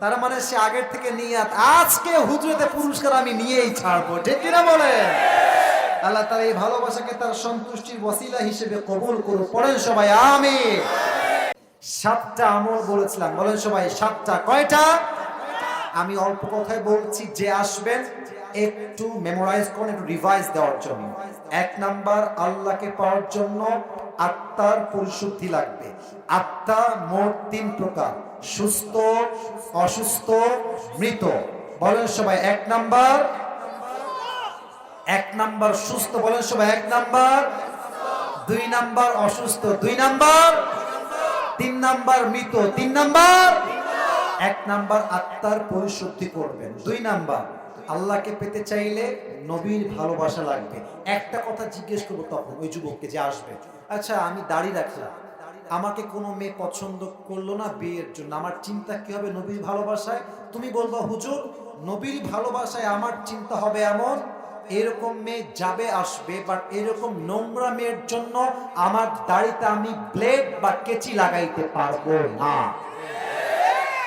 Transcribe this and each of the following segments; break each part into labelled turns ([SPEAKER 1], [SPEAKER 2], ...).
[SPEAKER 1] তার মানে সে আগের থেকে নিয়াত। আজকে হুজুরতে পুরস্কার আমি নিয়েই ছাড়বো। ঠিক কিনা বলে আল্লাহ তার এই ভালোবাসাকে তার সন্তুষ্টির ওসিলা হিসেবে কবুল করুন পড়েন সবাই আমি সাতটা আমল বলেছিলাম। বলেন সবাই, সাতটা। কয়টা? আমি অল্প কথায় বলছি, যে আসবেন, একটু মেমোরাইজ করুন, একটু রিভাইজ দেওয়ার জন্য। এক নাম্বার, আল্লাহকে পাওয়ার জন্য আত্মার পরিশুদ্ধি লাগবে। আত্মা মোট তিন প্রকার। সুস্থ, অসুস্থ, মৃত। বলেন সবাই এক নাম্বার। এক নাম্বার সুস্থ, বলেন সবাই এক নাম্বার। দুই নাম্বার অসুস্থ, দুই নাম্বার। তিন নাম্বার মৃত, তিন নাম্বার। এক নাম্বার আত্মার পরিশুদ্ধি করবেন, দুই নাম্বার। আল্লাহকে পেতে চাইলে নবীর ভালোবাসা লাগবে। একটা কথা জিজ্ঞেস করব তখন ওই যুবককে যে আসবে। আচ্ছা আমি দাড়ি রাখলাম। আমাকে কোনো মেয়ে পছন্দ করল না বিয়ের জন্য। আমার চিন্তা কি হবে নবীর ভালোবাসায়? তুমি বলবা, হুজুর, নবীর ভালোবাসায় আমার চিন্তা হবে এমন, এরকম মেয়ে যাবে, আসবে বাট এরকম নোংরা মেয়ের জন্য আমার দাড়িতে আমি ব্লেড বা কেচি লাগাইতে পারব না।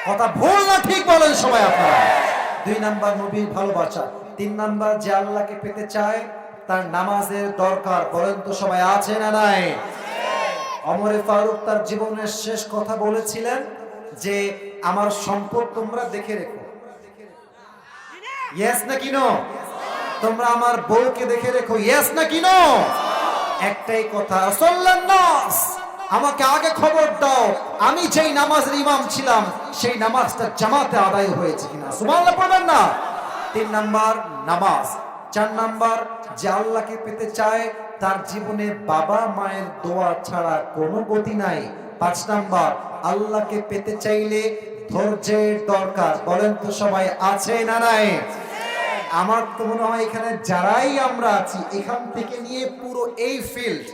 [SPEAKER 1] কথা ভুল না ঠিক বলেন সবাই আপনারা। দুই নাম্বার নবীর ভালোবাসা। তিন নাম্বার যে আল্লাহকে পেতে চায়, তার নামাজের দরকার। বলেন তো সবাই, আছে না নাই? অমরে ফারুক তার জীবনের শেষ কথা বলেছিলেন যে, আমার সম্পদ তোমরা দেখে রেখো। ইয়েস নাকি নো তোমরা আমার বউকে দেখে রেখো। ইয়েস নাকি নো একটাই কথা নাস, আমাকে আগে খবর দাও। আমি যেই নামাজের ইমাম ছিলাম, সেই নামাজটা জামাতে আদায় হয়েছে কিনা? সুবহানাল্লাহ পড়বেন না। তিন নাম্বার, নামাজ। চার নাম্বার, যে আল্লাহকে পেতে চায়, তার জীবনে বাবা মায়ের দোয়া ছাড়া কোনো গতি নাই। পাঁচ নাম্বার, আল্লাহকে পেতে চাইলে ধৈর্যের দরকার। বলেন তো সবাই, আছে না নাই? আমার তো মনে হয় এখানে যারাই আমরা আছি, এখান থেকে নিয়ে পুরো এই ফিল্ড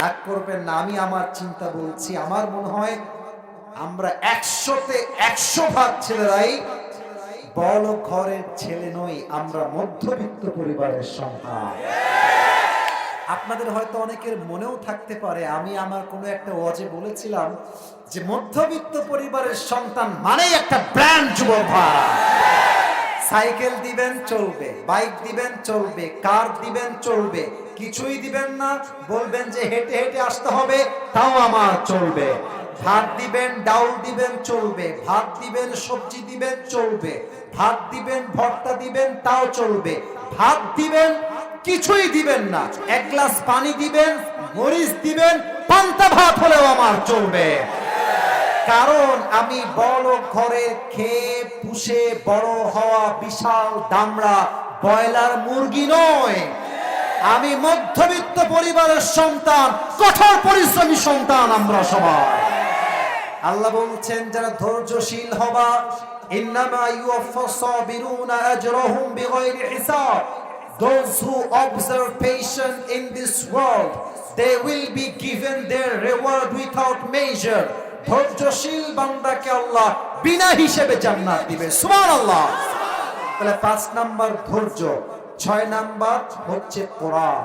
[SPEAKER 1] রাগ করবেন না, আমি আমার চিন্তা বলছি, আমার মনে হয় আমরা একশোতে একশো ভাগ ছেলেরাই বড় ঘরের ছেলে নই, আমরা মধ্যবিত্ত পরিবারের সন্তান। আপনাদের হয়তো অনেকের মনেও থাকতে পারে, আমি আমার কোনো একটা ওয়াজে বলেছিলাম যে মধ্যবিত্ত পরিবারের সন্তান মানেই একটা ব্র্যান্ড ভাই। সাইকেল দিবেন, চলবে, বাইক দিবেন, চলবে, কার দিবেন, চলবে, কিছুই দিবেন না, বলবেন যে হেঁটে হেঁটে আসতে হবে, তাও আমার চলবে। ভাত দিবেন, ডাউল দিবেন, চলবে। ভাত দিবেন, সবজি দিবেন, চলবে। ভাত দিবেন, ভর্তা দিবেন, তাও চলবে। ভাত দিবেন, কিছুই দিবেন না। এক গ্লাস পানি দিবেন, মরিচ দিবেন, পান্তা ভাত হলেও আমার চলবে। কারণ আমি বড় ঘরে খেয়ে পুষে বড় হওয়া বিশাল দামড়া ব্রয়লার মুরগি নয়। আমি মধ্যবিত্ত পরিবারের সন্তান, কঠোর পরিশ্রমী সন্তান আমরা সবাই। আল্লাহ বলছেন যারা ধৈর্যশীল হবা ইন্নামা ইউওয়াফাস সাবিরুনা আজরাহুম বিগাইরি হিসাব। Those who observe patience in this world, they will be given their reward without measure. ধৈর্যশীল বান্দাকে আল্লাহ বিনা হিসেবে জান্নাত দিবে। সুবহানাল্লাহ। তাহলে পাঁচ নাম্বার ধৈর্য ছয় নাম্বার হচ্ছে কোরআন।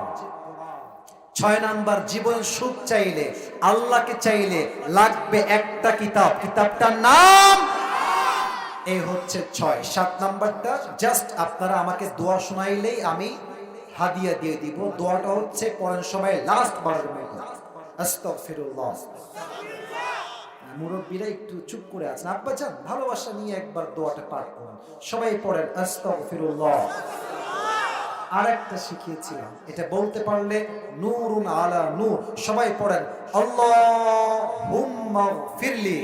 [SPEAKER 1] ছয় নাম্বার, জীবন সুখ চাইলে, আল্লাহকে চাইলে লাগবে একটা কিতাব। কিতাবটার নাম এই হচ্ছে ছয়। সাত নাম্বারটা জাস্ট আপনারা আমাকে দোয়া শোনাইলেই আমি হাদিয়া দিয়ে দিব। দোয়াটা হচ্ছে পরের সময় লাস্ট বারের মতো। মুরব্বীরা একটু চুপ করে আছেন। আব্বা যান ভালোবাসা নিয়ে একবার দোয়াটা পাঠ করুন। সবাই পড়েন আস্তাগফিরুল্লাহ। আর একটা শিখিয়েছিলাম। এটা বলতে পারলে নূরুন আলা নূর। সবাই পড়েন, আল্লাহুম্মা ফিরলি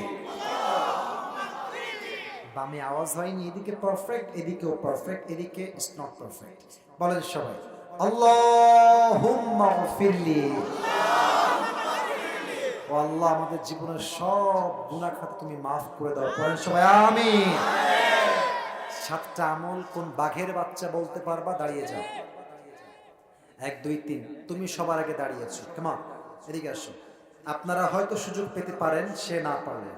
[SPEAKER 1] বামে আওয়াজ হয়নি, এদিকে পারফেক্ট এদিকেও পারফেক্ট এদিকে ইটস নট পারফেক্ট বলেন সবাই ফিরলি ও আল্লাহ, আমাদের জীবনের সব খাতে তুমি মাফ করে দাও। পড়েন সবাই, আমিন। সাতটা আমল কোন বাঘের বাচ্চা বলতে পারবা? দাঁড়িয়ে যাও। এক, দুই, তিন। তুমি সবার আগে দাঁড়িয়েছো। কেমন এদিকে আসো। আপনারা হয়তো সুযোগ পেতে পারেন, সে না পারলে।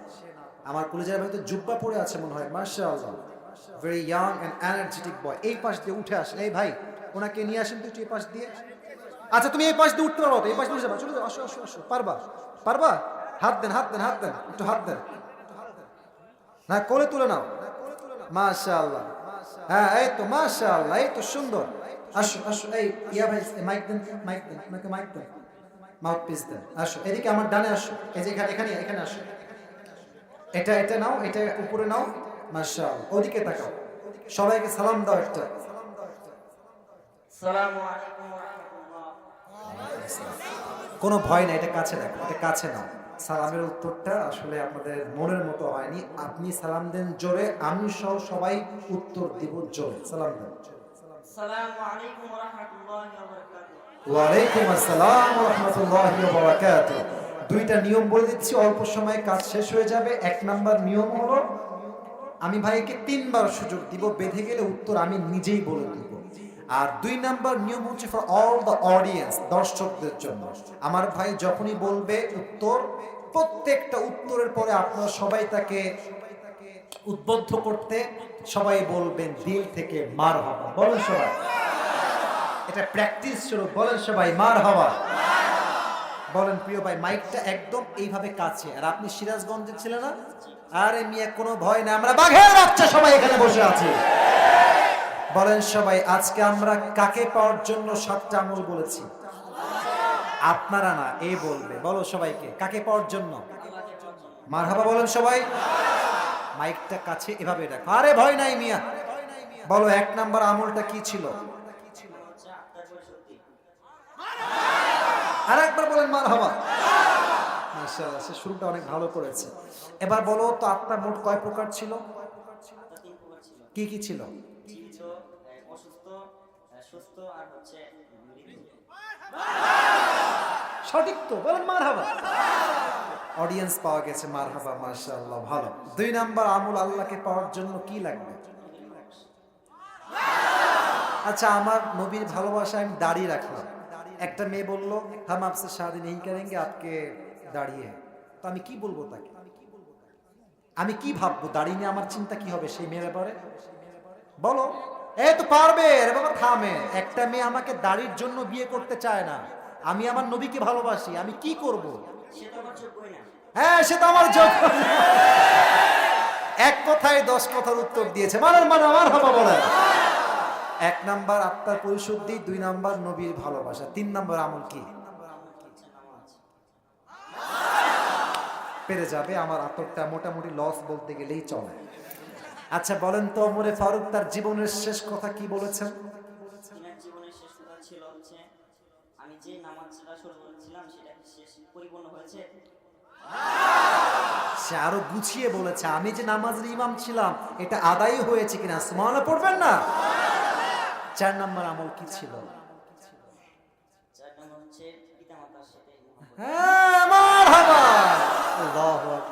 [SPEAKER 1] আমার কলেজের হয়তো জুব্বা পড়ে আছে মনে হয় Marshal very young and energetic boy এই পাশ দিয়ে উঠে আসেন। এই ভাই, ওনাকে নিয়ে আসেন তো এই পাশ দিয়ে। আচ্ছা তুমি এই পাশ দিয়ে উঠতে পারো এই পাশ দিয়ে যাবা। চলে আসো আসো আসো। পারবা? পারবা? হাত দেন হাত দেন হাত দেন। একটু হাত দেন। না, কোলে তুলে নাও। মাশাআল্লাহ। হ্যাঁ এই তো মাশাআল্লাহ এই তো সুন্দর। আসো আসো এই ইয়া ভাই মাইক দেন মাইক দেন মাইক দেন। মাউথ পিস দেন আসো এদিকে আমার ডানে আসো। এই যে এখানে এখানে এখানে আসো। এটা এটা নাও এটা উপরে নাও। মাশাআল্লাহ ওদিকে তাকাও। সবাইকে সালাম দাও একটা।
[SPEAKER 2] আসসালামু আলাইকুম ওয়া রাহমাতুল্লাহ।
[SPEAKER 1] কোনো ভয় নাই এটা কাছে দেখো এটা কাছে নাও। সালামের উত্তরটা আসলে আপনাদের মনের মতো হয়নি। আপনি সালাম দেন জোরে আমি সহ সবাই উত্তর দিব জোরে। সালাম দেন। ওয়ালাইকুম আসসালাম রাহমাতুল্লাহি ওয়া বারাকাতুহু। দুইটা নিয়ম বলে দিচ্ছি অল্প সময়ে কাজ শেষ হয়ে যাবে। এক নাম্বার নিয়ম হলো আমি ভাইকে তিনবার সুযোগ দিব বেঁধে গেলে উত্তর আমি নিজেই বলে দিব। আর দুই নাম্বার নিয়ম হচ্ছে ফর অল দ্য অডিয়েন্স দর্শকদের জন্য। আমার ভাই যখনই বলবে উত্তর, প্রত্যেকটা উত্তরের পরে আপনারা সবাই তাকে উদ্বুদ্ধ করতে সবাই বলবেন, দিল থেকে মার হবা বলেন সবাই। এটা প্র্যাকটিস শুরু বলেন সবাই, মার হওয়া। বলেন, প্রিয় ভাই, মাইকটা একদম এইভাবে কাছে। আর আপনি সিরাজগঞ্জে ছিলেন না? আরে মিয়া, কোনো ভয় না আমরা বাঘের বাচ্চা সবাই এখানে বসে আছি। বলেন সবাই, আজকে আমরা কাকে পাওয়ার জন্য সাতটা আমল বলেছি? আপনারা না, এ বলবে। বলো সবাইকে, কাকে পাওয়ার জন্য? মারহাবা বলেন সবাই। মাইকটা কাছে এভাবে রাখো। আরে ভয় নাই মিয়া। বলো, এক নাম্বার আমলটা কি ছিল? আর একবার বলেন মার হবা সে শুরুটা অনেক ভালো করেছে। এবার বলো তো, আপনার মোট কয় প্রকার ছিল? কি কি ছিল?
[SPEAKER 2] সুস্থ আর হচ্ছে
[SPEAKER 1] সঠিক তো, বলেন মার হবা অডিয়েন্স পাওয়া গেছে মার হবা মাশাআল্লাহ, ভালো। দুই নাম্বার আমল আল্লাহকে পাওয়ার জন্য কি লাগবে? আচ্ছা আমার নবীর ভালোবাসা আমি দাঁড়িয়ে রাখলাম। একটা মেয়ে বলল হাম আপসে শাদি নেই করেঙ্গে আপকে দাঁড়িয়ে। তো আমি কি বলব তাকে? আমি কি ভাববো? দাঁড়িয়ে নিয়ে আমার চিন্তা কি হবে সেই মেয়ের ব্যাপারে? বলো। এ তো পারবে রে বাবা থামে। একটা মেয়ে আমাকে দাড়ির জন্য বিয়ে করতে চায় না। আমি আমার নবীকে ভালোবাসি, আমি কি করব? হ্যাঁ সে তো আমার যোগ্য এক কথায় দশ কথার উত্তর দিয়েছে। মানার মানে আমার হবা বলে এক নাম্বার আত্মার পরিশুদ্ধি, দুই নাম্বার নবীর ভালোবাসা। তিন নাম্বার আমল কি? পেরে যাবে, আমার আতরটা মোটামুটি লস বলতে গেলেই চলে। আচ্ছা বলেন তো ওমরে ফারুক তার জীবনের শেষ কথা কি বলেছেন?
[SPEAKER 2] জীবনের শেষ কথা ছিল হচ্ছে আমি যে নামাজটা শুরু করেছিলাম সেটা শেষ পরিপূর্ণ হয়েছে?
[SPEAKER 1] সে আরও গুছিয়ে বলেছে আমি যে নামাজের ইমাম ছিলাম এটা আদায় হয়েছে কিনা? সুমানা পড়বেন না? চার নাম্বার আমল কি ছিল। হ্যাঁ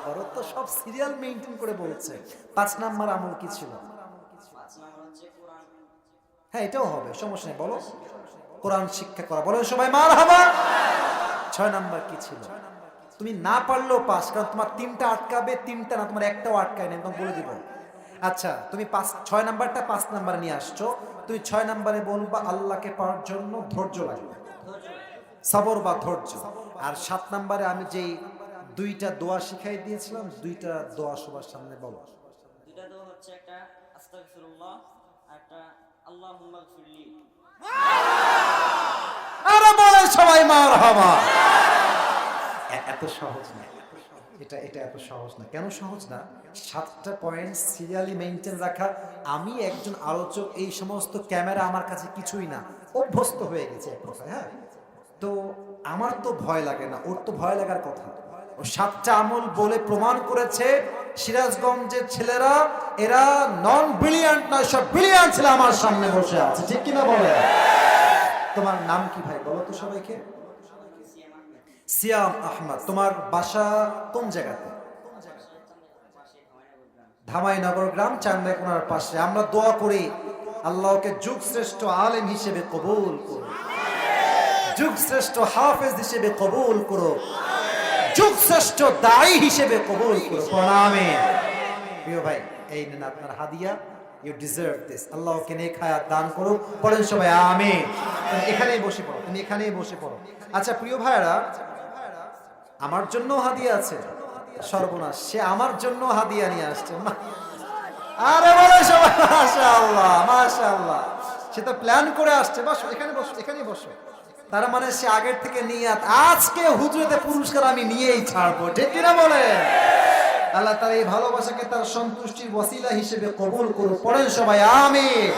[SPEAKER 1] আল্লাহু তো সব সিরিয়াল মেইনটেইন করে বলছে। পাঁচ নাম্বার আমল কি ছিল? হ্যাঁ এটাও হবে, সমস্যা নেই, বলো। কোরআন শিক্ষা করা বলেন সবাই মারহাবা। ছয় নাম্বার কি ছিল? তুমি না পারলেও পাস, কারণ তোমার তিনটা আটকাবে, তিনটা না, তোমার একটাও আটকায় নেই তোমাকে বলে দিব। আচ্ছা তুমি পাঁচ, ছয় নাম্বারটা পাঁচ নাম্বারে নিয়ে আসছো। তুমি ছয় নাম্বারে বলবা, আল্লাহকে পাওয়ার জন্য ধৈর্য লাগবে। সবর বা ধৈর্য। আর সাত নাম্বারে আমি যেই দুইটা দোয়া শিখাই দিয়েছিলাম দুইটা দোয়া সবার সামনে বলো।
[SPEAKER 2] দুইটা তো হচ্ছে একটা আস্তাগফিরুল্লাহ আর একটা আল্লাহুম্মা গফিরলি।
[SPEAKER 1] আরে বলে সবাই মার হবা এত সহজ না এটা এটা এত সহজ না। কেন সহজ না? সাতটা পয়েন্ট সিরিয়ালি মেনটেন রাখা। আমি একজন আলোচক এই সমস্ত ক্যামেরা আমার কাছে কিছুই না। অভ্যস্ত হয়ে গেছে এক কথায় হ্যাঁ? তো আমার তো ভয় লাগে না ওর তো ভয় লাগার কথা। সাতটা আমল বলে প্রমাণ করেছে সিরাজগঞ্জের ছেলেরা, এরা নন ব্রিলিয়ান্ট নয়, সব ব্রিলিয়ান্ট ছেলে আমার সামনে বসে আছে। ঠিক কিনা বলে? তোমার নাম কি ভাই? বলো তো সবাইকে।
[SPEAKER 2] সিয়াম আহমদ,
[SPEAKER 1] তোমার বাসা কোন জায়গাতে?
[SPEAKER 2] ধমাইনগর গ্রাম,
[SPEAKER 1] চান্দাইকোনার পাশে। আমরা দোয়া করি আল্লাহকে যুগ শ্রেষ্ঠ আলেম হিসেবে কবুল করো যুগ শ্রেষ্ঠ হাফেজ হিসেবে কবুল করো দায়ী হিসেবে কবুল প্রিয় ভাই, এই নেন আপনার হাদিয়া। ইউ ডিজার্ভ দিস আল্লাহকে দান পড়েন সবাই তুমি এখানেই বসে পড়ো, তুমি এখানেই বসে পড়ো। আচ্ছা প্রিয় ভাইরা আমার জন্য হাদিয়া আছে। সর্বনাশ, সে আমার জন্য হাদিয়া নিয়ে আসছে। আরে বলে সবাই, মাশাআল্লাহ মাশাআল্লাহ। সে তো প্ল্যান করে আসছে। বসো, এখানে বসো, এখানেই বসো। তার মানে সে আগের থেকে নিয়াত। আজকে হুজুরতে পুরস্কার আমি নিয়েই ছাড়বো, ঠিক কিনা বলে আল্লাহ তার এই ভালোবাসাকে তার সন্তুষ্টির বসিলা হিসেবে কবুল করুন পড়েন সবাই, আমিন।